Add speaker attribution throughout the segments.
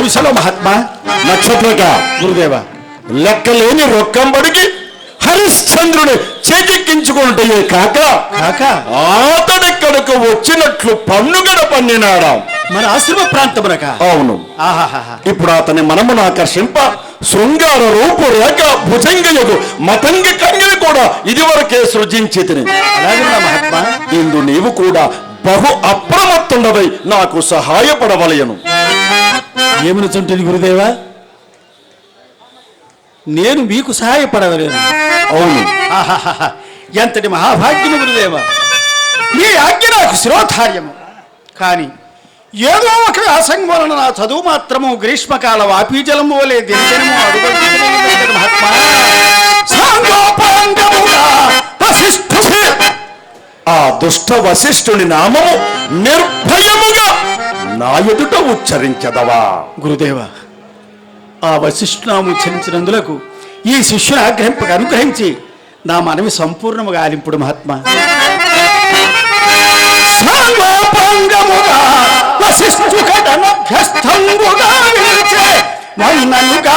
Speaker 1: కుశల మహాత్మా
Speaker 2: నక్షత్రక
Speaker 1: గురుదేవ
Speaker 2: లెక్కలేని రొక్కంబడికి హరిశ్చంద్రుని చేజిక్కించుకుంటే కాక
Speaker 1: కాక?
Speaker 2: అతడెక్కడకు వచ్చినట్లు పన్నుగడ పన్నినాడా.
Speaker 1: మన ఆశ్రమ ప్రాంతమునక?
Speaker 2: అవును. ఇప్పుడు అతని మనమును ఆకర్షింప శృంగార రూపు రేఖ భుజంగయగు మతంగ కన్యలు కూడా ఇదివరకే సృజించి
Speaker 1: అలాగే మహాత్మా.
Speaker 2: ఇందు నీవు కూడా బహు అప్రమత్తుండవై నాకు సహాయపడవలయను
Speaker 1: ఏమనుచుంటుంది గురుదేవ? నేను మీకు సహాయపడవలేను.
Speaker 2: అవును.
Speaker 1: ఎంతటి మహాభాగ్యము గురుదేవ? మీ ఆజ్ఞ నాకు శిరోధార్యము. కానీ ఏదో ఒక వలన నా చదువు మాత్రము గ్రీష్మకాల వాపీజలము వలె వశిష్ఠుడు
Speaker 2: ఆ దుష్ట వశిష్ఠుని నామము నిర్భయముగా నా ఎదుట ఉచ్చరించదవా?
Speaker 1: గురుదేవ ఆ వశిష్ఠునాము ఉచ్చరించినందులకు ఈ శిష్యుని ఆగ్రహింపక అనుగ్రహించి నా మనవి సంపూర్ణముగా ఆలింపుడు మహాత్మా. నిలిచే నన్ననుగా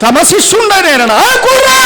Speaker 1: తమ శిష్యుండ నేను నా కురా